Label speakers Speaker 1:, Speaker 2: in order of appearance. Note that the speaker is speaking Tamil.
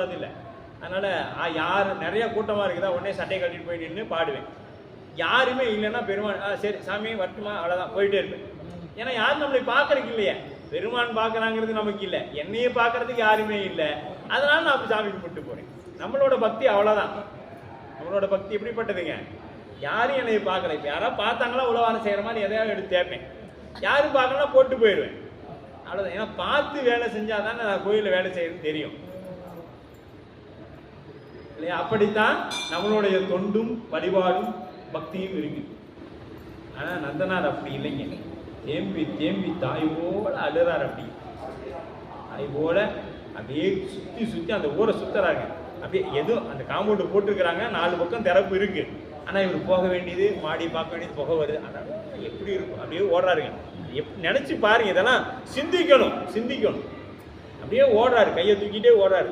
Speaker 1: போடுறது இல்லை அதனால் யார் நிறைய கூட்டமாக இருக்குதா உடனே சட்டையை கட்டிட்டு போய் நின்று பாடுவேன். யாருமே இல்லைன்னா பெருமான் ஆ சரி சாமி வரட்டுமா அவ்வளோதான் போயிட்டே இருப்பேன். ஏன்னா யாரும் நம்மளை பார்க்கறதுக்கு இல்லையே. பெருமான் பார்க்குறாங்கிறது நமக்கு இல்லை. என்னையே பார்க்கறதுக்கு யாருமே இல்லை. அதனால நான் சாமி கும்பிட்டு போறேன். நம்மளோட பக்தி அவ்வளோதான் நம்மளோட பக்தி எப்படிப்பட்டதுங்க? யாரும் என்னை பார்க்கல. இப்போ யாராவது பார்த்தாங்களா உழவாரம் செய்கிற மாதிரி எதையாவது எடுத்து தேப்பேன் யாரும் பார்க்கலாம் போட்டு போயிடுவேன். அவ்வளோதான் ஏன்னா பார்த்து வேலை செஞ்சால் தானே நான் கோயிலில் வேலை செய்யறது தெரியும். இல்லையா? அப்படித்தான் நம்மளுடைய தொண்டும் வழிபாடும் பக்தியும் இருக்கு ஆனால் நந்தனார் அப்படி இல்லைங்க. தேம்பி தேம்பி தாய் போல அழுறார் அப்படி. தாய் போல அப்படியே சுற்றி சுற்றி அந்த ஊரை சுற்றுறாங்க அப்படியே ஏதோ அந்த காம்பவுண்டு போட்டிருக்கிறாங்க. நாலு பக்கம் திறப்பு இருக்கு. ஆனால் இவர் போக வேண்டியது மாடி பார்க்க வேண்டியது புகை வருது. அதான் எப்படி இருக்கும்? அப்படியே ஓடுறாருங்க. எப் நினச்சி பாருங்க இதெல்லாம் சிந்திக்கணும் சிந்திக்கணும். அப்படியே ஓடுறாரு. கையை தூக்கிட்டே ஓடுறாரு.